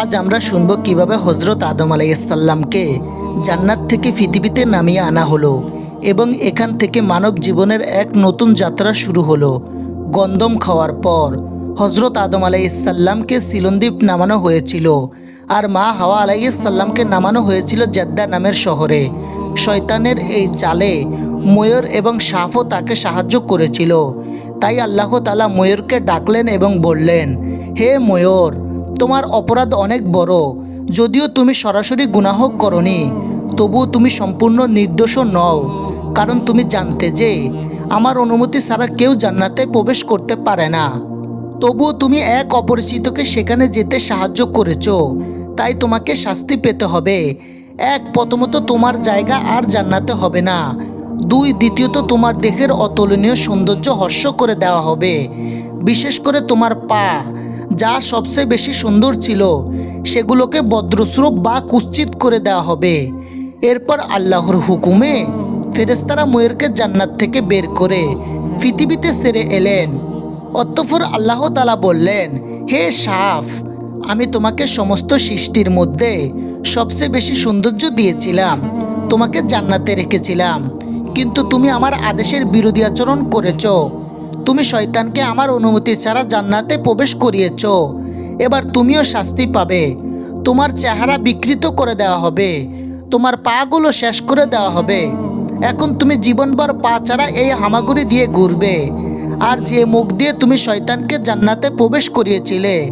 আজ আমরা শুনব কীভাবে হজরত আদম আলাইসাল্লামকে জান্নাত থেকে পৃথিবীতে নামিয়ে আনা হলো এবং এখান থেকে মানব জীবনের এক নতুন যাত্রা শুরু হলো। গন্দম খাওয়ার পর হজরত আদম আলাইসাল্লামকে সিলন্দীপ নামানো হয়েছিল আর মা হাওয়া আলাইসাল্লামকে নামানো হয়েছিল জেদ্দা নামের শহরে। শয়তানের এই চালে ময়ূর এবং সাফও তাকে সাহায্য করেছিল। তাই আল্লাহ তালা ময়ূরকে ডাকলেন এবং বললেন, হে ময়ূর তোমার অপরাধ অনেক বড়। যদিও তুমি সরাসরি গুনাহ করনি, তবুও তুমি সম্পূর্ণ নির্দোষ নও। কারণ তুমি জানতে যে, আমার অনুমতি ছাড়া কেউ জান্নাতে প্রবেশ করতে পারে না। তবুও তুমি এক অপরিচিতকে সেখানে যেতে সাহায্য করেছ, তাই তোমাকে শাস্তি পেতে হবে। এক, প্রথমত তোমার জায়গা আর জান্নাতে হবে না। দুই, দ্বিতীয়ত তোমার দেহের অতুলনীয় সৌন্দর্য হর্ষ করে দেওয়া হবে। বিশেষ করে তোমার পা যা সবচেয়ে বেশি সুন্দর ছিল, সেগুলোকে বদ্রস্রূপ বা কুচ্ছিত করে দেওয়া হবে। এরপর আল্লাহর হুকুমে ফেরেস্তারা ময়ূরকে জান্নাত থেকে বের করে পৃথিবীতে সেরে এলেন। অতঃপর আল্লাহ তালা বললেন, হে সাফ, আমি তোমাকে সমস্ত সৃষ্টির মধ্যে সবচেয়ে বেশি সৌন্দর্য দিয়েছিলাম, তোমাকে জান্নাতে রেখেছিলাম। কিন্তু তুমি আমার আদেশের বিরোধী আচরণ করেছ। তুমি শয়তানকে আমার অনুমতি ছাড়া জান্নাতে প্রবেশ করিয়েছ। এবার তুমিও শাস্তি পাবে। তোমার চেহারা বিকৃত করে দেওয়া হবে। তোমার পাগুলো শেষ করে দেওয়া হবে। এখন তুমি জীবনভর পা ছাড়া এই হামাগুড়ি দিয়ে ঘুরবে। আর যে মুখ দিয়ে তুমি শয়তানকে জান্নাতে প্রবেশ করিয়েছিলে,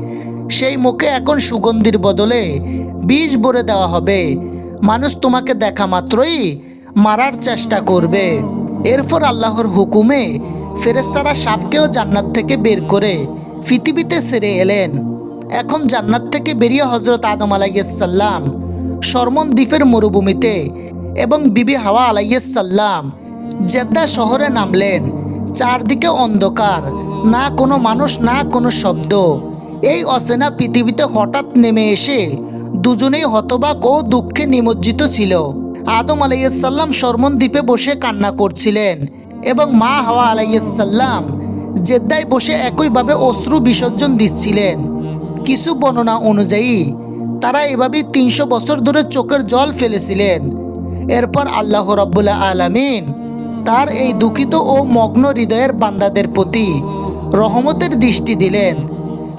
সেই মুখে এখন সুগন্ধির বদলে বিষ ভরে দেওয়া হবে। মানুষ তোমাকে দেখা মাত্রই মারার চেষ্টা করবে। এরপর আল্লাহর হুকুমে ফেরেস্তারা সাপকেও জান্নাত থেকে বের করে পৃথিবীতে সেরে এলেন। এখন জান্নাত থেকে বেরিয়ে হজরত আদম আলাইসাল্লাম সরমন দ্বীপের মরুভূমিতে এবং বিবি হাওয়া আলাইসাল্লাম জেদ্দা শহরে নামলেন। চারদিকে অন্ধকার, না কোনো মানুষ, না কোনো শব্দ। এই অচেনা পৃথিবীতে হঠাৎ নেমে এসে দুজনেই হতবাক ও দুঃখে নিমজ্জিত ছিল। আদম আলাইসাল্লাম সরমন দ্বীপে বসে কান্না করছিলেন। এবং মা হাওয়া আলাইসাল্লাম জেদ্দায় বসে একইভাবে অশ্রু বিসর্জন দিচ্ছিলেন। কিছু বর্ণনা অনুযায়ী, তারা এভাবেই তিনশো বছর ধরে চোখের জল ফেলেছিলেন। এরপর আল্লাহ রব্বুল্লা আলামিন তার এই দুঃখিত ও মগ্ন হৃদয়ের বান্দাদের প্রতি রহমতের দৃষ্টি দিলেন।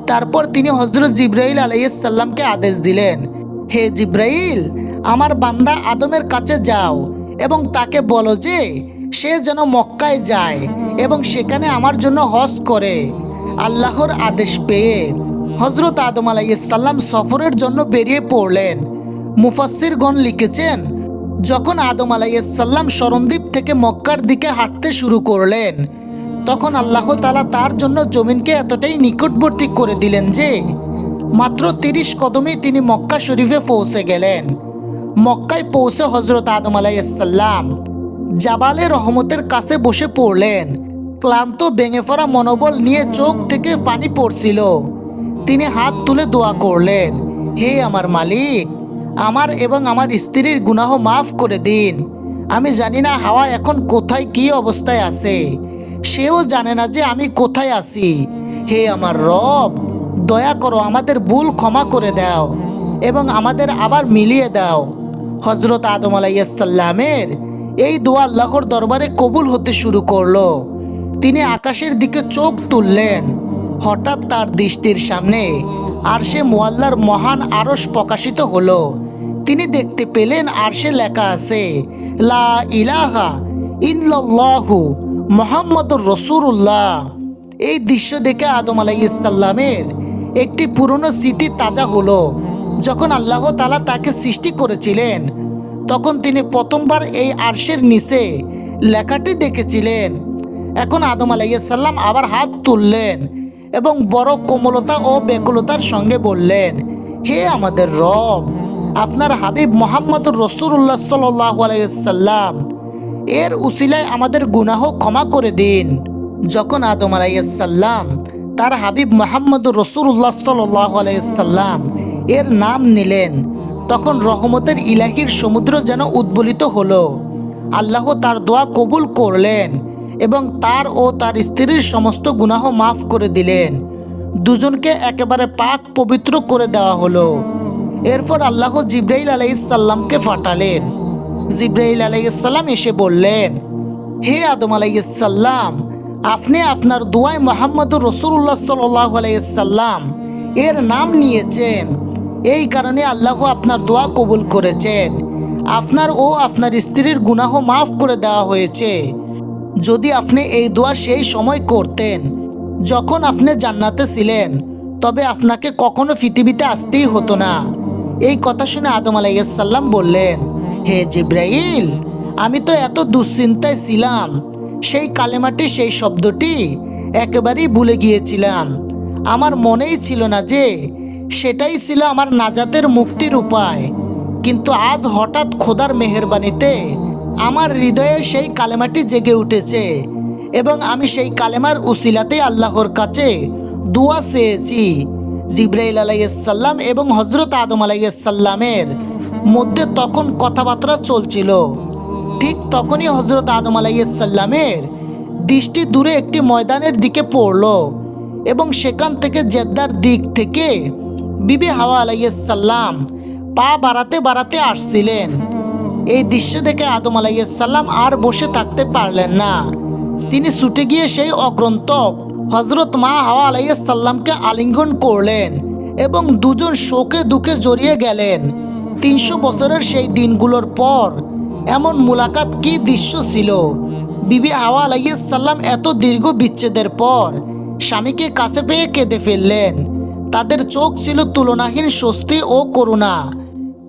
তারপর তিনি হজরত জিব্রাইল আলাইসাল্লামকে আদেশ দিলেন, হে জিব্রাইল, আমার বান্দা আদমের কাছে যাও এবং তাকে বলো যে সে যেন মক্কায় যায় এবং সেখানে আমার জন্য হজ করে। আল্লাহর আদেশ পেয়ে হজরত আদম আলাইসাল্লাম সফরের জন্য বেরিয়ে পড়লেন। মুফাসিরগণ লিখেছেন, যখন আদম আলাইসাল্লাম শরণদ্বীপ থেকে মক্কার দিকে হাঁটতে শুরু করলেন, তখন আল্লাহ তালা তার জন্য জমিনকে এতটাই নিকটবর্তী করে দিলেন যে, মাত্র তিরিশ কদমে তিনি মক্কা শরীফে পৌঁছে গেলেন। মক্কায় পৌঁছে হজরত আদম আলাইসাল্লাম জাবালে রহমতের কাছে বসে পড়লেন। ক্লান্ত, ভেঙে পড়া মনোবল নিয়ে চোখ থেকে পানি পড়ছিল। তিনি হাত তুলে দোয়া করলেন, হে আমার মালিক, আমার এবং আমার স্ত্রীর গুনাহ মাফ করে দিন। আমি জানি না হাওয়া এখন কোথায়, কি অবস্থায় আছে। সেও জানে না যে আমি কোথায় আছি। হে আমার রব, দয়া করো আমাদের ভুল ক্ষমা করে দাও এবং আমাদের আবার মিলিয়ে দাও। হজরত আদম আলাইসাল্লামের এই দোয়া আল্লাহর দরবারে কবুল হতে শুরু করল। তিনি আকাশের দিকে চোখ তুললেন। হঠাৎ তার দৃষ্টির সামনে আর সে মোয়াল্লার মহান আরস প্রকাশিত হলো। তিনি দেখতে পেলেন আর সে লেখা আছে, লা ইলাহা ইল্লাল্লাহু মোহাম্মদুর রসুল্লাহ এই দৃশ্য দেখে আদম আলাইসাল্লামের একটি পুরনো স্মৃতি তাজা হলো। যখন আল্লাহ তালা তাকে সৃষ্টি করেছিলেন তখন তিনি প্রথমবার এই আরশের নিচে লেখাটি দেখেছিলেন। এখন আদম আলাইসাল্লাম আবার হাত তুললেন এবং বড় কোমলতা ও বেকুলতার সঙ্গে বললেন, হে আমাদের রব, আপনার হাবিব মোহাম্মদ রসুল্লাহ সাল্লাহ আলাইসাল্লাম এর উসিলায় আমাদের গুনাহ ক্ষমা করে দিন। যখন আদম আলাইসাল্লাম তার হাবিব মোহাম্মদ রসুল্লাহ সাল্লাহ আলাইসাল্লাম এর নাম নিলেন তখন রহমতের ইলাহির সমুদ্র যেন উদ্বলিত হলো। আল্লাহ তার দোয়া কবুল করলেন এবং তার ও তার স্ত্রীর সমস্ত গুনাহ মাফ করে দিলেন। দুজনকে একেবারে পাক পবিত্র করে দেওয়া হলো। এরপর আল্লাহ জিব্রাইল আলাইসাল্লামকে ফাটালেন জিব্রাইল আলাইসাল্লাম এসে বললেন, হে আদম আলাইসাল্লাম আপনি আপনার দোয়ায় মোহাম্মদুর রসুল্লাহ সাল্লাহ আলাইসাল্লাম এর নাম নিয়েছেন। এই কারণে আল্লাহ আপনার দোয়া কবুল করেছেন। আপনার ও আপনার স্ত্রীর গুনাহ মাফ করে দেওয়া হয়েছে। যদি আপনি এই দোয়া সেই সময় করতেন, যখন আপনি জান্নাতে ছিলেন, তবে আপনাকে কখনো পৃথিবীতে আসতেই হতো না। এই কথা শুনে আদম আলাইসাল্লাম বললেন, হে জিব্রাইল, আমি তো এত দুশ্চিন্তায় ছিলাম। সেই কালেমাটি, সেই শব্দটি একেবারেই ভুলে গিয়েছিলাম। আমার মনেই ছিল না যে সেটাই ছিল আমার নাজাতের মুক্তির উপায়। কিন্তু আজ হঠাৎ খোদার মেহেরবানিতে আমার হৃদয়ে সেই কালেমাটি জেগে উঠেছে এবং আমি সেই কালেমার উসিলাতে আল্লাহর কাছে দোয়া চেয়েছি। জিব্রাইল আলাইসাল্লাম এবং হজরত আদম আলাইসাল্লামের মধ্যে তখন কথাবার্তা চলছিল। ঠিক তখনই হজরত আদম আলাইসাল্লামের দৃষ্টি দূরে একটি ময়দানের দিকে পড়ল এবং সেখান থেকে জেদ্দার দিক থেকে বিবি হাওয়া আলাইসাল্লাম পা বাড়াতে বাড়াতে আসছিলেন। এই দৃশ্য দেখে আদম আলাইসাল্লাম আর বসে থাকতে পারলেন না। তিনি ছুটে গিয়ে সেই অগ্রন্তক হজরত মা হাওয়া আলাইসাল্লামকে আলিঙ্গন করলেন এবং দুজন শোকে দুঃখে জড়িয়ে গেলেন। তিনশো বছরের সেই দিনগুলোর পর এমন মুলাকাত কি দৃশ্য ছিল? বিবি হাওয়া আলাইসাল্লাম এত দীর্ঘ বিচ্ছেদের পর স্বামীকে কাছে পেয়ে কেঁদে ফেললেন। তাদের চোখ ছিল তুলনাহীন স্বস্তি ও করুণা।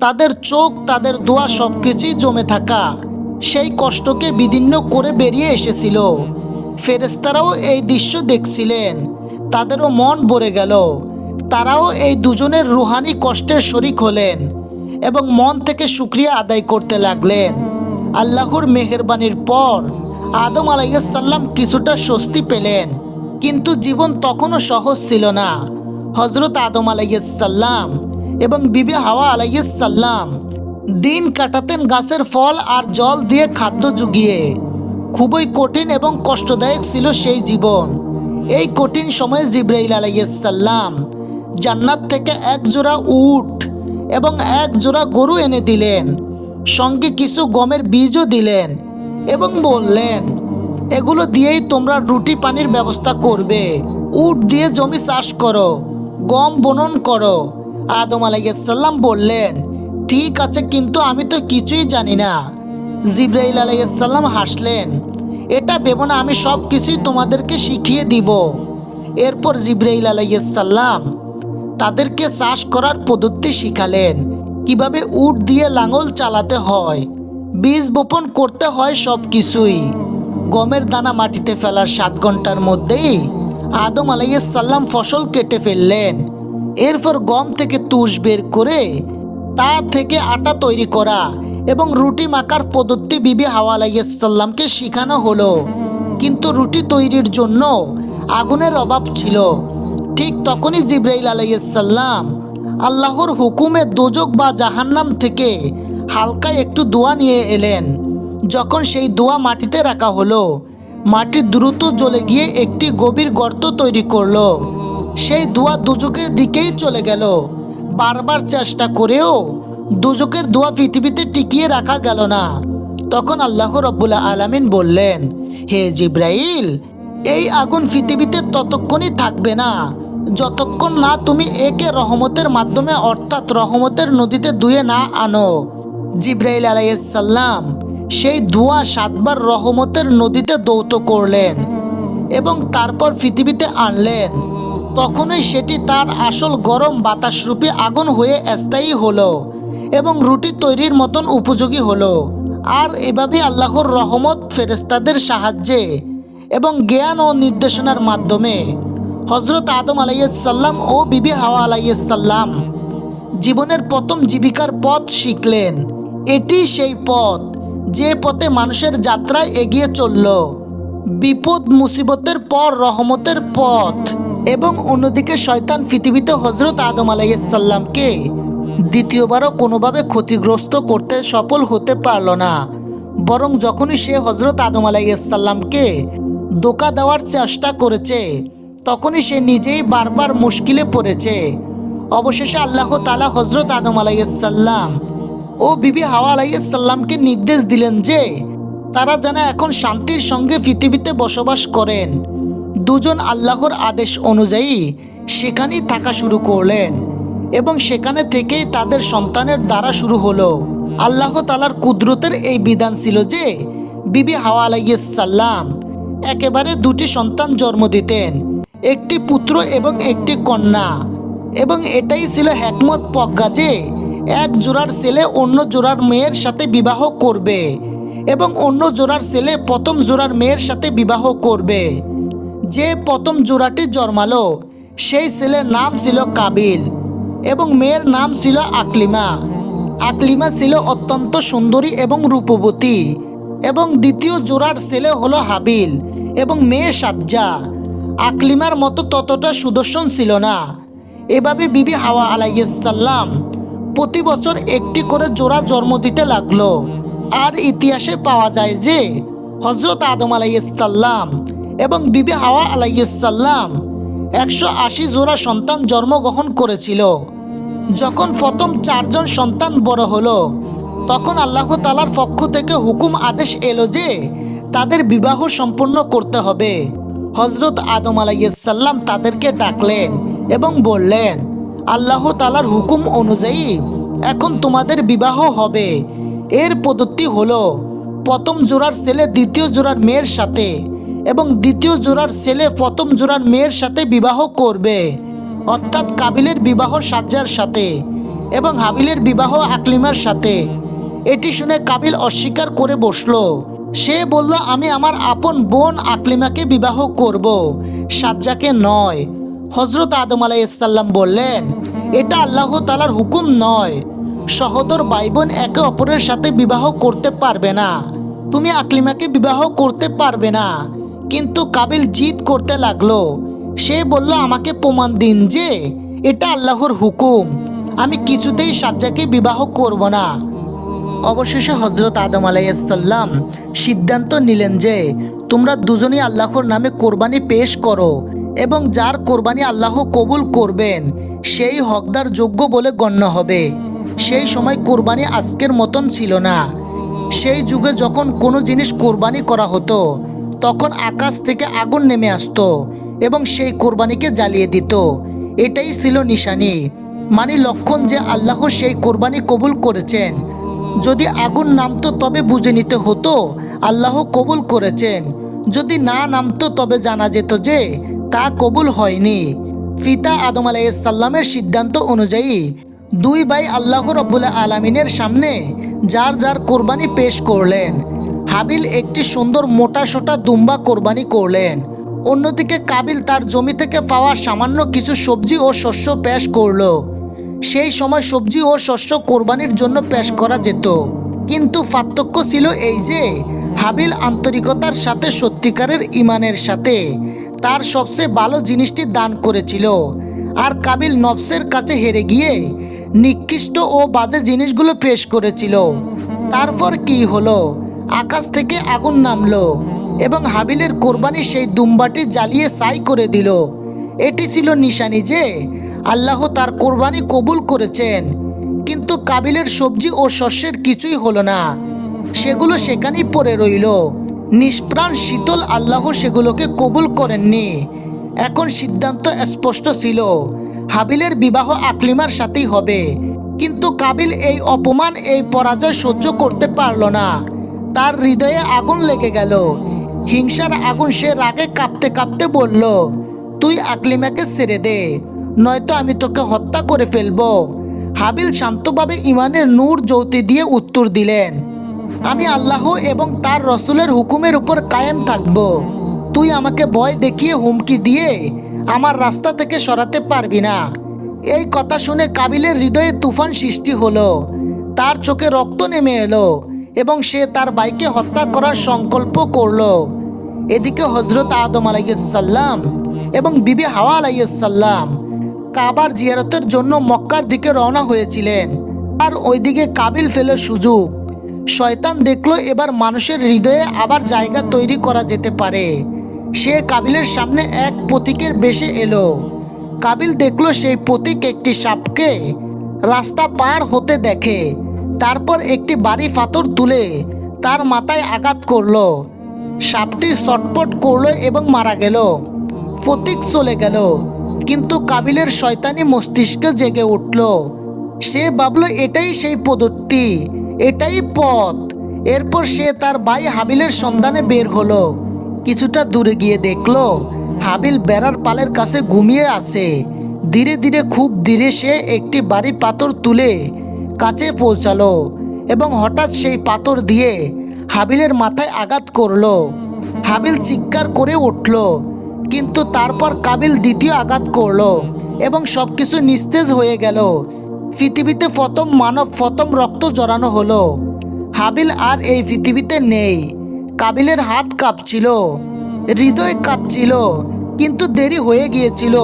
তাদের চোখ, তাদের দোয়া সবকিছুই জমে থাকা। সেই কষ্টকে বিদীর্ণ করে বেরিয়ে এসেছিল। ফেরেস্তারাও এই দৃশ্য দেখছিলেন। তাদেরও মন ভরে গেল। তারাও এই দুজনের রুহানি কষ্টের শরিক হলেন এবং মন থেকে শুক্রিয়া আদায় করতে লাগলেন। আল্লাহর মেহেরবানির পর আদম আলাইসাল্লাম কিছুটা স্বস্তি পেলেন, কিন্তু জীবন তখনও সহজ ছিল না। হজরত আদম আলাইসাল্লাম এবং বিবি হাওয়া আলাইসাল্লাম দিন কাটাতেন গাছের ফল আর জল দিয়ে খাদ্য জুগিয়ে। খুবই কঠিন এবং কষ্টদায়ক ছিল সেই জীবন। এই কঠিন সময়ে জিব্রাইল আলাইসাল্লাম জান্নাত থেকে এক জোড়া উট এবং এক জোড়া গরু এনে দিলেন, সঙ্গে কিছু গমের বীজও দিলেন এবং বললেন, এগুলো দিয়েই তোমরা রুটি পানির ব্যবস্থা করবে। উট দিয়ে জমি চাষ করো। গম বনন করো। আদম আলাইসাল্লাম বললেন, ঠিক আছে, কিন্তু আমি তো কিছুই জানি না। জিব্রাইল আলাইসাল্লাম হাসলেন, এটা ভেবো না, আমি সব কিছুই তোমাদেরকে শিখিয়ে দিব। এরপর জিব্রাইল আলাইসাল্লাম তাদেরকে চাষ করার পদ্ধতি শিখালেন। কীভাবে উট দিয়ে লাঙল চালাতে হয়, বীজ বপন করতে হয় সব কিছুই গমের দানা মাটিতে ফেলার সাত ঘণ্টার মধ্যেই আদম আলাইসাল্লাম ফসল কেটে ফেললেন। এরপর গম থেকে তুষ বের করে তা থেকে আটা তৈরি করা এবং রুটি মাখার পদ্ধতি বিবি হাওয়া আলাইসাল্লামকে শেখানো হলো। কিন্তু রুটি তৈরির জন্য আগুনের অভাব ছিল। ঠিক তখনই জিব্রাইল আলাইসাল্লাম আল্লাহর হুকুমে দোজক বা জাহান্নাম থেকে হালকা একটু দোয়া নিয়ে এলেন। যখন সেই দোয়া মাটিতে রাখা হলো মাটি দ্রুত জ্বলে গিয়ে একটি গভীর গর্ত তৈরি করল। সেই দোয়া দুজকের দিকেই চলে গেল। বারবার চেষ্টা করেও দুজকের দোয়া পৃথিবীতে টিকিয়ে রাখা গেল না। তখন আল্লাহ রব্বুল্লা আলামিন বললেন, হে জিব্রাইল, এই আগুন পৃথিবীতে ততক্ষণই থাকবে না। যতক্ষণ না তুমি একে রহমতের মাধ্যমে, অর্থাৎ রহমতের নদীতে ধুয়ে না আনো। জিব্রাইল আলাইসাল্লাম সেই ধোঁয়া সাতবার রহমতের নদীতে দৌত করলেন এবং তারপর পৃথিবীতে আনলেন। তখনই সেটি তার আসল গরম বাতাসরূপী আগুন হয়ে স্থায়ী হলো এবং রুটি তৈরির মতন উপযোগী হলো। আর এভাবে আল্লাহর রহমত ফেরেস্তাদের সাহায্যে এবং জ্ঞান ও নির্দেশনার মাধ্যমে হজরত আদম আলাইসাল্লাম ও বিবি হাওয়া আলাইসাল্লাম জীবনের প্রথম জীবিকার পথ শিখলেন। এটি সেই পথ যে পথে মানুষের যাত্রায় এগিয়ে চলল। বিপদ, মুসিবতের পর, রহমতের পথ এবং অন্যদিকে শয়তান পৃথিবীতে হজরত আদম আলাইসাল্লামকে দ্বিতীয়বারও কোনোভাবে ক্ষতিগ্রস্ত করতে সফল হতে পারল না। বরং যখনই সে হজরত আদম আলাইসাল্লামকে দোকা দেওয়ার চেষ্টা করেছে, তখনই সে নিজেই বারবার মুশকিলে পড়েছে। অবশেষে আল্লাহ তালা হজরত আদম আলাইসাল্লাম ও বিবি হাওয়া আলাইসাল্লামকে নির্দেশ দিলেন যে, তারা যেন এখন শান্তির সঙ্গে পৃথিবীতে বসবাস করেন। দুজন আল্লাহর আদেশ অনুযায়ী সেখানেই থাকা শুরু করলেন এবং সেখানে থেকেই তাদের সন্তানের দ্বারা শুরু হলো। আল্লাহ তালার কুদরতের এই বিধান ছিল যে, বিবি হাওয়া আলাইসাল্লাম একেবারে দুটি সন্তান জন্ম দিতেন, একটি পুত্র এবং একটি কন্যা। এবং এটাই ছিল হ্যাকমত প্রজ্ঞা যে এক জোড়ার ছেলে অন্য জোড়ার মেয়ের সাথে বিবাহ করবে এবং অন্য জোড়ার ছেলে প্রথম জোড়ার মেয়ের সাথে বিবাহ করবে। যে প্রথম জোড়াটি জন্মালো, সেই ছেলের নাম ছিল কাবিল এবং মেয়ের নাম ছিল আকলিমা। আকলিমা ছিল অত্যন্ত সুন্দরী এবং রূপবতী এবং দ্বিতীয় জোড়ার ছেলে হলো হাবিল এবং মেয়ে সাজ্জা। আকলিমার মতো ততটা সুদর্শন ছিল না। এভাবে বিবি হাওয়া আলাইসাল্লাম প্রতি বছর একটি করে জোড়া জন্ম দিতে লাগল। আর ইতিহাসে পাওয়া যায় যে হজরত আদম আলাইসাল্লাম এবং বিবি হাওয়া আলাইসাল্লাম একশো আশি জোড়া সন্তান জন্মগ্রহণ করেছিল। যখন প্রথম চারজন সন্তান বড় হলো, তখন আল্লাহ তালার পক্ষ থেকে হুকুম আদেশ এলো যে, তাদের বিবাহ সম্পূর্ণ করতে হবে। হজরত আদম আলাইসাল্লাম তাদেরকে ডাকলেন এবং বললেন আল্লাহ তালার হুকুম অনুযায়ী এখন তোমাদের বিবাহ হবে। এর পদ্ধতি হলো, প্রথম জোড়ার ছেলে দ্বিতীয় জোড়ার মেয়ের সাথে এবং দ্বিতীয় জোড়ার ছেলে প্রথম জোড়ার মেয়ের সাথে বিবাহ করবে। অর্থাৎ কাবিলের বিবাহ সাজ্জার সাথে এবং হাবিলের বিবাহ আকলিমার সাথে। এটি শুনে কাবিল অস্বীকার করে বসল, সে বলল, আমি আমার আপন বোন আকলিমাকে বিবাহ করব, সাজ্জাকে নয়। হজরত আদম আলাইসাল্লাম বললেন, এটা আল্লাহ তালার হুকুম নয়। সহদর ভাই বোন একে অপরের সাথে বিবাহ করতে পারবে না। তুমি আকলিমাকে বিবাহ করতে পারবে না। কিন্তু কাবিল জিদ করতে লাগল। সে বলল, আমাকে প্রমাণ দিন যে এটা আল্লাহর হুকুম। আমি কিছুতেই সাজ্জাকে বিবাহ করব না। অবশেষে হজরত আদম আলাইসাল্লাম সিদ্ধান্ত নিলেন যে, তোমরা দুজনেই আল্লাহর নামে কোরবানি পেশ করো। এবং যার কোরবানি আল্লাহ কবুল করবেন, সেই হকদার যোগ্য বলে গণ্য হবে। সেই সময় কোরবানি আজকের মতন ছিল না। সেই যুগে যখন কোনো জিনিস কোরবানি করা হতো, তখন আকাশ থেকে আগুন নেমে আসতো এবং সেই কোরবানিকে জ্বালিয়ে দিত। এটাই ছিল নিশানি। মানে লক্ষণ যে আল্লাহ সেই কোরবানি কবুল করেছেন। যদি আগুন নামতো তবে বুঝে নিতে হতো, আল্লাহ কবুল করেছেন। যদি না নামতো তবে জানা যেত যে তা কবুল হয়নি। ফিতা আদম আলাইসাল্লামের সিদ্ধান্ত অনুযায়ী দুই ভাই আল্লাহ রব্বুল আলমিনের সামনে যার যার কোরবানি পেশ করলেন। হাবিল একটি সুন্দর মোটা সোটা দুম্বা কোরবানি করলেন। অন্যদিকে কাবিল তার জমি থেকে পাওয়া সামান্য কিছু সবজি ও শস্য পেশ করল। সেই সময় সবজি ও শস্য কোরবানির জন্য পেশ করা যেত। কিন্তু পার্থক্য ছিল এই যে, হাবিল আন্তরিকতার সাথে সত্যিকারের ইমানের সাথে তার সবচেয়ে ভালো জিনিসটি দান করেছিল। আর কাবিল নবসের কাছে হেরে গিয়ে নিকৃষ্ট ও বাজে জিনিসগুলো পেশ করেছিল। তারপর কি হলো? আকাশ থেকে আগুন নামলো এবং হাবিলের কোরবানি সেই দুম্বাটি জ্বালিয়ে সাই করে দিল। এটি ছিল নিশানি যে আল্লাহ তার কোরবানি কবুল করেছেন। কিন্তু কাবিলের সবজি ও শস্যের কিছুই হলো না। সেগুলো সেখানেই পড়ে রইল। নিষ্প্রাণ, শীতল আল্লাহ সেগুলোকে কবুল করেননি। এখন সিদ্ধান্ত স্পষ্ট ছিল, হাবিলের বিবাহ আকলিমার সাথেই হবে। কিন্তু কাবিল এই অপমান, এই পরাজয় সহ্য করতে পারল না। তার হৃদয়ে আগুন লেগে গেল। হিংসার আগুন সে রাগে কাঁপতে কাঁপতে বলল, তুই আকলিমাকে ছেড়ে দে, নয়তো আমি তোকে হত্যা করে ফেলব। হাবিল শান্তভাবে ইমানের নূর জ্যোতি দিয়ে উত্তর দিলেন আমি আল্লাহ এবং তার রসুলের হুকুমের উপর কায়েম থাকব। তুই আমাকে ভয় দেখিয়ে হুমকি দিয়ে আমার রাস্তা থেকে সরাতে পারবি না। এই কথা শুনে কাবিলের হৃদয়ে তুফান সৃষ্টি হলো। তার চোখে রক্ত নেমে এলো এবং সে তার বাইকে হত্যা করার সংকল্প করল। এদিকে হজরত আদম আলাইসাল্লাম এবং বিবি হাওয়া আলাইসাল্লাম কাবার জিয়ারতের জন্য মক্কার দিকে রওনা হয়েছিলেন। আর ওইদিকে কাবিল ফেলে সুযোগ শয়তান দেখল এবার মানুষের হৃদয়ে আবার জায়গা তৈরি করা যেতে পারে। সে কাবিলের সামনে এক প্রতীকের বেশে এলো। কাবিল দেখল সেই প্রতীক একটি সাপকে রাস্তা পার হতে দেখে। তারপর একটি বাড়ি ফাতর তুলে তার মাথায় আঘাত করল। সাপটি ছটপট করল এবং মারা গেল। ফতিক চলে গেল। কিন্তু কাবিলের শয়তানি মস্তিষ্কে জেগে উঠল। সে ভাবলো, এটাই সেই পদ্ধতি এটাই পথ। এরপর সে তার ভাই হাবিলের সন্ধানে বের হলো। কিছুটা দূরে গিয়ে দেখল, হাবিল বেড়ার পালের কাছে ঘুমিয়ে আছে। ধীরে ধীরে খুব ধীরে সে একটি বাড়ি পাথর তুলে কাছে পৌঁছালো এবং হঠাৎ সেই পাথর দিয়ে হাবিলের মাথায় আঘাত করল। হাবিল চিৎকার করে উঠল, কিন্তু তারপর কাবিল দ্বিতীয় আঘাত করল এবং সব কিছু নিস্তেজ হয়ে গেল। পৃথিবীতে প্রথম মানব প্রথম রক্ত জড়ানো হলো। হাবিল আর এই পৃথিবীতে নেই। কাবিলের হাত কাঁপছিল, হৃদয় কাঁপছিল, কিন্তু দেরি হয়ে গিয়েছিল।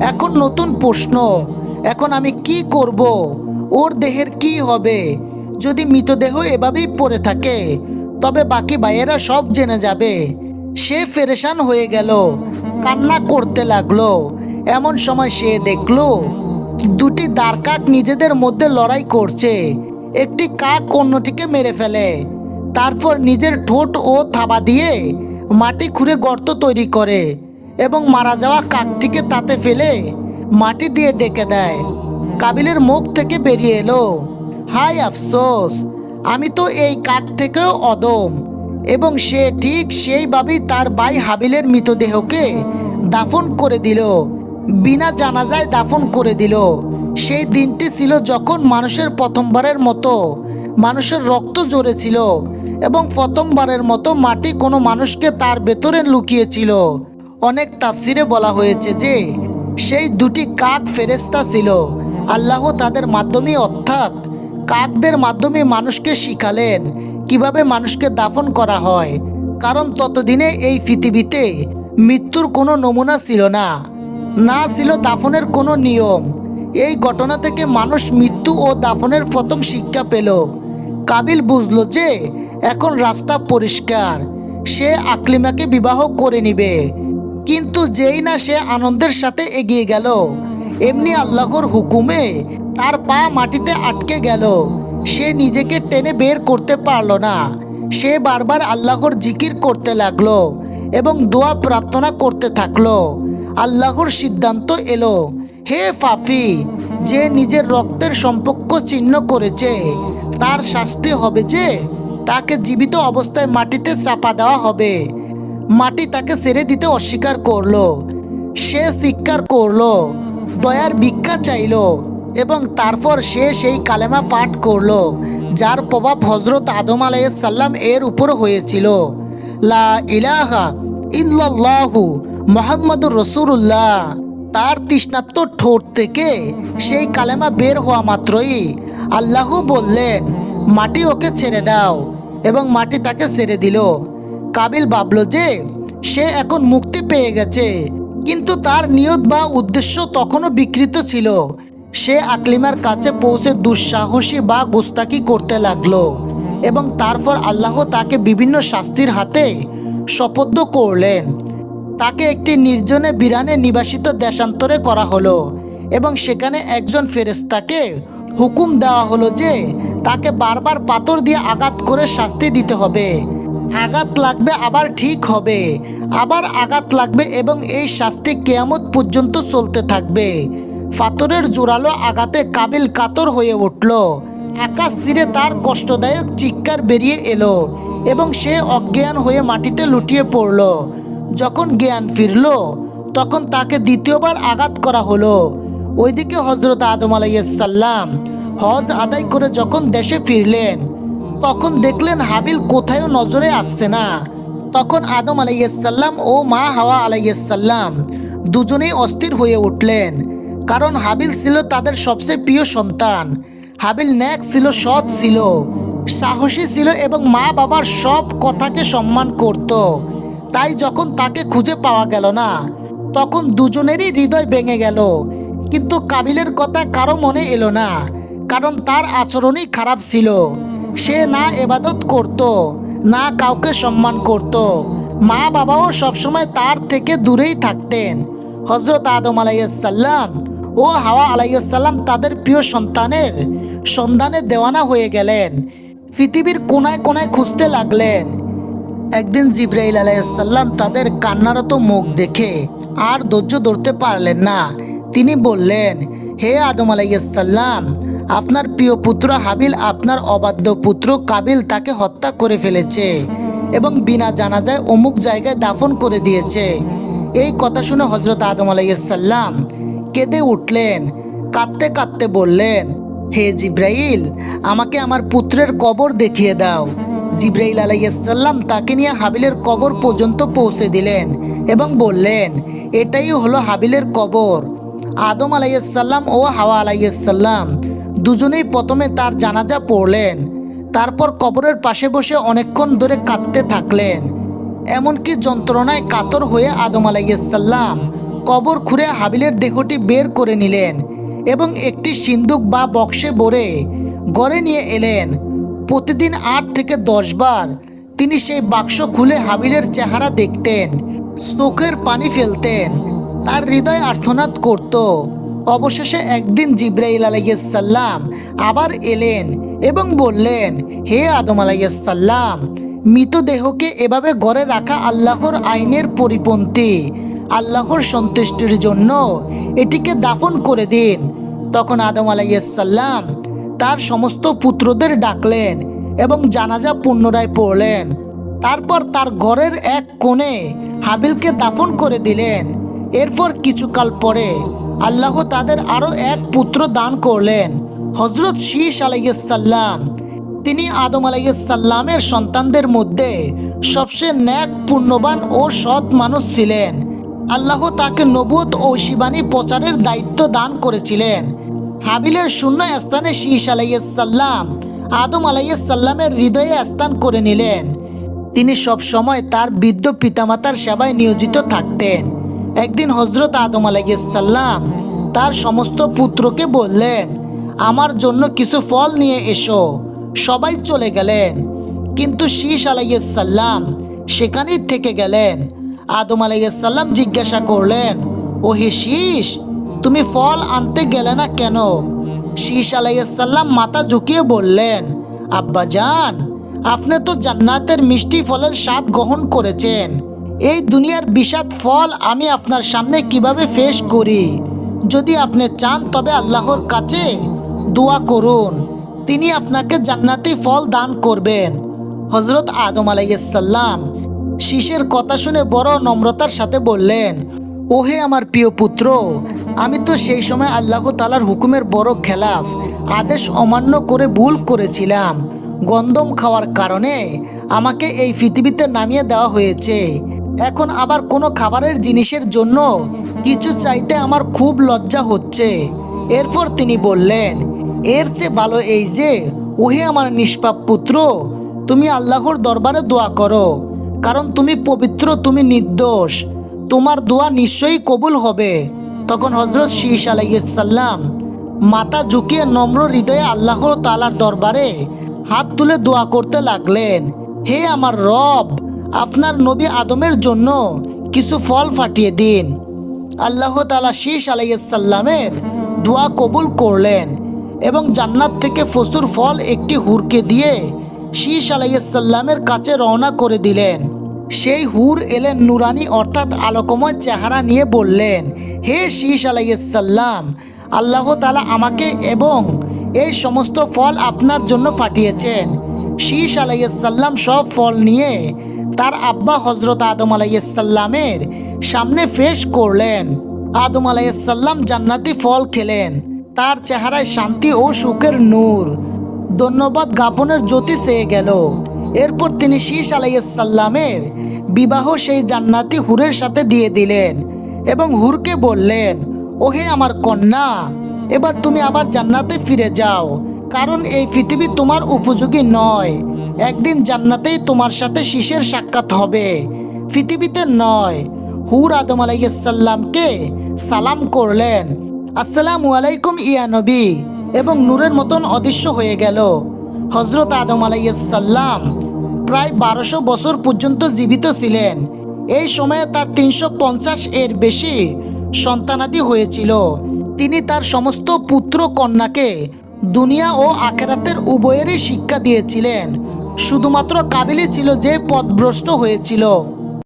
এখন নতুন প্রশ্ন, এখন আমি কি করব? ওর দেহের কি হবে? যদি মৃতদেহ এভাবেই পড়ে থাকে, তবে বাকি ভাইয়েরা সব জেনে যাবে। সে ফেরেশান হয়ে গেল, কান্না করতে লাগল। এমন সময় সে দেখল দুটি দাঁড়কাক নিজেদের মধ্যে লড়াই করছে। একটি কাক অন্যটিকে মেরে ফেলে। তারপর নিজের ঠোঁট ও থাবা দিয়ে মাটি খুঁড়ে গর্ত তৈরি করে এবং মারা যাওয়া কাকটিকে তাতে ফেলে মাটি দিয়ে ডেকে দেয়। কাবিলের মুখ থেকে বেরিয়ে এলো হাই আফসোস, আমি তো এই কাক থেকেও অদম এবং সে ঠিক সেইভাবেই তার ভাই হাবিলের মৃতদেহকে দাফন করে দিল। বিনা জানাজায় দাফন করে দিল। সেই দিনটি ছিল যখন মানুষের প্রথমবারের মতো, মানুষের রক্ত জড়েছিল এবং প্রথমবারের মতো মাটি কোনো মানুষকে তার ভেতরে লুকিয়েছিল। অনেক তাফসিরে বলা হয়েছে যে, সেই দুটি কাক ফেরেস্তা ছিল। আল্লাহ তাদের মাধ্যমে, অর্থাৎ কাকদের মাধ্যমে মানুষকে শিখালেন কীভাবে মানুষকে দাফন করা হয়। কারণ ততদিনে এই পৃথিবীতে মৃত্যুর কোনো নমুনা ছিল না। না ছিল দাফনের কোনো নিয়ম। এই ঘটনা থেকে মানুষ মৃত্যু ও দাফনের প্রথম শিক্ষা পেল। কাবিল বুঝল যে, এখন রাস্তা পরিষ্কার। সে আকলিমাকে বিবাহ করে নিবে। কিন্তু যেই না সে আনন্দের সাথে এগিয়ে গেল। এমনি আল্লাহর হুকুমে তার পা মাটিতে আটকে গেল। সে নিজেকে টেনে বের করতে পারল না। সে বারবার আল্লাহর জিকির করতে লাগল এবং দোয়া প্রার্থনা করতে থাকল। আল্লাহর সিদ্ধান্ত এলো। হে ফাফি, যে নিজের রক্তের সম্পর্ক চিহ্ন করেছে, তার শাস্তি হবে যে তাকে জীবিত অবস্থায় মাটিতে চাপা দেওয়া হবে। মাটি তাকে ছেড়ে দিতে অস্বীকার করল। সে স্বীকার করল, দয়ার ভিক্ষা চাইলো এবং তারপর সে সেই কালেমা পাঠ করল, যার প্রভাব হজরত আদম আলাইসাল্লাম এর উপর হয়েছিল। লা ইলাহা ইল্লাল্লাহু মোহাম্মদুর রসুল্লাহ তার তৃষ্ণাত্ম ঠোঁট থেকে সেই কালেমা বের হওয়া মাত্রই আল্লাহ বললেন, মাটি ওকে ছেড়ে দাও। এবং মাটি তাকে ছেড়ে দিল। কাবিল ভাবল যে সে এখন মুক্তি পেয়ে গেছে, কিন্তু তার নিয়ত বা উদ্দেশ্য তখনও বিকৃত ছিল। সে আকলিমার কাছে পৌঁছে দুঃসাহসী বা গুস্তাকি করতে লাগল এবং তারপর আল্লাহ তাকে বিভিন্ন শাস্তির হাতে শপথ করলেন। তাকে একটি নির্জনে বিরানে নিবাসিত দেশান্তরে করা হলো এবং সেখানে একজন ফেরেস্তাকে হুকুম দেওয়া হলো যে তাকে বারবার পাথর দিয়ে আঘাত করে শাস্তি দিতে হবে। আঘাত লাগবে আবার ঠিক হবে, আবার আঘাত লাগবে এবং এই শাস্তি কেয়ামত পর্যন্ত চলতে থাকবে। পাথরের জোরালো আঘাতে কাবিল কাতর হয়ে উঠল। আকাশ ছিঁড়ে তার কষ্টদায়ক চিৎকার বেরিয়ে এলো এবং সে অজ্ঞান হয়ে মাটিতে লুটিয়ে পড়ল। যখন জ্ঞান ফিরল, তখন তাকে দ্বিতীয়বার আঘাত করা হলো। ওইদিকে হজরত আদম আলাইসাল্লাম হজ আদায় করে যখন দেশে ফিরলেন, তখন দেখলেন হাবিল কোথায়ও নজরে আসছে না। তখন আদম আলাইসাল্লাম ও মা হাওয়া আলাইসাল্লাম দুজনেই অস্থির হয়ে উঠলেন, কারণ হাবিল ছিল তাদের সবচেয়ে প্রিয় সন্তান। হাবিল ন্যাক ছিল, সৎ ছিল, সাহসী ছিল এবং মা বাবার সব কথাকে সম্মান করত। তাই যখন তাকে খুঁজে পাওয়া গেল না, তখন দুজনেরই হৃদয় ভেঙে গেল। কিন্তু কাবিলের কথা কারও মনে এলো না, কারণ তার আচরণই খারাপ ছিল। সে না এবাদত করত, না কাউকে সম্মান করত। মা বাবাও সবসময় তার থেকে দূরেই থাকতেন। হজরত আদম আলাইসাল্লাম ও হাওয়া আলাইসাল্লাম তাদের প্রিয় সন্তানের সন্ধানে দেওয়ানা হয়ে গেলেন। পৃথিবীর কোনায় কোনায় খুঁজতে লাগলেন। একদিন জিব্রাইল আলাইসাল্লাম তাদের কান্নারত মুখ দেখে আর ধৈর্য ধরতে পারলেন না। তিনি বললেন, হে আদম আলাইসাল্লাম আপনার প্রিয় পুত্র হাবিল আপনার অবাধ্য পুত্র কাবিল তাকে হত্যা করে ফেলেছে এবং বিনা জানাজায় অমুক জায়গায় দাফন করে দিয়েছে। এই কথা শুনে হজরত আদম আলাইসাল্লাম কেঁদে উঠলেন, কাঁদতে কাঁদতে বললেন, হে জিব্রাইল, আমাকে আমার পুত্রের কবর দেখিয়ে দাও। জিব্রাইল আলাইসাল্লাম তাকে নিয়ে হাবিলের কবর পর্যন্ত পৌঁছে দিলেন এবং বললেন, এটাই হলো হাবিলের কবর। আদম আলাইসাল্লাম ও হাওয়া আলাইসাল্লাম দুজনেই প্রথমে তার জানাজা পড়লেন। তারপর কবরের পাশে বসে অনেকক্ষণ ধরে কাঁদতে থাকলেন। এমনকি যন্ত্রণায় কাতর হয়ে আদম আলাইসাল্লাম কবর খুঁড়ে হাবিলের দেহটি বের করে নিলেন এবং একটি সিন্দুক বা বক্সে ভরে গড়ে নিয়ে এলেন। প্রতিদিন আট থেকে দশ বার তিনি সেই বাক্স খুলে হাবিলের চেহারা দেখতেন, চোখের পানি ফেলতেন, তার হৃদয় আর্থনাদ করত। অবশেষে একদিন জিব্রাইল আলাইসাল্লাম আবার এলেন এবং বললেন, হে আদম আলাইসাল্লাম মৃতদেহকে এভাবে ঘরে রাখা আল্লাহর আইনের পরিপন্থী, আল্লাহর সন্তুষ্টির জন্য এটিকে দাফন করে দিন। তখন আদম আলাইসাল্লাম তার সমস্ত পুত্রদের ডাকলেন এবং জানাজা পুনরায় পড়লেন। তারপর তার ঘরের এক কোণে হাবিলকে দাফন করে দিলেন। এরপর কিছুকাল পরে আল্লাহ তাদের আরও এক পুত্র দান করলেন হজরত শীষ আলাইসাল্লাম তিনি আদম আলাইসাল্লামের সন্তানদের মধ্যে সবচেয়ে ন্যাক, পুণ্যবান ও সৎ মানুষ ছিলেন। আল্লাহ তাকে নবুত ও শিবানী প্রচারের দায়িত্ব দান করেছিলেন। হাবিলের শূন্য স্থানে শীষ আলাইসাল্লাম আদম আলাইসাল্লামের হৃদয়ে স্থান করে নিলেন। তিনি সব সময় তার বৃদ্ধ পিতামাতার সেবায় নিয়োজিত থাকতেন। একদিন হজরত আদম আলাইসাল্লাম তার সমস্ত পুত্রকে বললেন, আমার জন্য কিছু ফল নিয়ে এসো। সবাই চলে গেলেন। কিন্তু শীষ আলাইসাল্লাম সেখানেই থেকে গেলেন। আদম আলাইসাল্লাম জিজ্ঞাসা করলেন ও হে শীষ তুমি ফল আনতে গেলে না কেন? শীষ আলাইসাল্লাম মাথা ঝুঁকিয়ে বললেন, আব্বা যান আপনি তো জান্নাতের মিষ্টি ফলের স্বাদ গ্রহণ করেছেন। এই দুনিয়ার বিষাদ ফল আমি আপনার সামনে কীভাবে ফেস করি? যদি আপনি চান তবে আল্লাহর কাছে দোয়া করুন। তিনি আপনাকে জান্নাতি ফল দান করবেন। হজরত আদম আলাইসাল্লাম শীষের কথা শুনে বড় নম্রতার সাথে বললেন ওহে আমার প্রিয় পুত্র, আমি তো সেই সময় আল্লাহ তালার হুকুমের বড় খেলাফ, আদেশ অমান্য করে ভুল করেছিলাম। গন্দম খাওয়ার কারণে আমাকে এই পৃথিবীতে নামিয়ে দেওয়া হয়েছে। এখন আবার কোনো খাবারের জিনিসের জন্য কিছু চাইতে আমার খুব লজ্জা হচ্ছে। এরপর তিনি বললেন, এর চেয়ে ভালো এই যে, ওহে আমার নিষ্পাপ পুত্র, তুমি আল্লাহর দরবারে দোয়া করো, কারণ তুমি পবিত্র, তুমি নির্দোষ। তোমার দোয়া নিশ্চয়ই কবুল হবে। তখন হজরত শীষ আলাইসাল্লাম মাথা ঝুঁকিয়ে নম্র হৃদয়ে আল্লাহ তালার দরবারে হাত তুলে দোয়া করতে লাগলেন, হে আমার রব, আপনার নবী আদমের জন্য কিছু ফল ফাটিয়ে দিন। আল্লাহ তালা শীষ আলাইসাল্লামের দোয়া কবুল করলেন এবং জান্নাত থেকে ফসুর ফল একটি হুরকে দিয়ে শীষ আলাইসাল্লামের কাছে রওনা করে দিলেন। সেই হুর এলেন নুরানি অর্থাৎ আলোকময় চেহারা নিয়ে বললেন, হে শীষ আলাইসাল্লাম আল্লাহ তালা আমাকে এবং এই সমস্ত ফল আপনার জন্য পাঠিয়েছেন। শীষ আলাইসাল্লাম সব ফল নিয়ে তার আব্বা হজরত আদম আলাইসাল্লামের সামনে ফেস করলেন। আদম আলাইসাল্লাম জান্নাতি ফল খেলেন। তার চেহারায় শান্তি ও সুখের নূর। ধন্যবাদ জ্ঞাপনের জ্যোতি চেয়ে গেল। এরপর তিনি শীষ আলাইসাল্লামের বিবাহ সেই জান্নাতি হুরের সাথে দিয়ে দিলেন এবং হুরকে বললেন, ওহে আমার কন্যা, এবার তুমি আবার জান্নাতে ফিরে যাও, কারণ এই পৃথিবী তোমার উপযোগী নয়। একদিন জান্নাতেই তোমার সাথে শীষের সাক্ষাৎ হবে। পৃথিবীতে নয়। হুর আদম আলাইসাল্লামকে সালাম করলেন, আসসালামু আলাইকুম ইয়া নবী। এবং নূরের মতন অদৃশ্য হয়ে গেল। হজরত আদম আলাইসাল্লাম প্রায় বারোশো বছর পর্যন্ত জীবিত ছিলেন। এই সময়ে তার তিনশো পঞ্চাশ এর বেশি সন্তানাদি হয়েছিল। তিনি তার সমস্ত পুত্র কন্যাকে দুনিয়া ও আখেরাতের উভয়েরই শিক্ষা দিয়েছিলেন। শুধুমাত্র কাবিলি ছিল যে পথভ্রষ্ট হয়েছিল।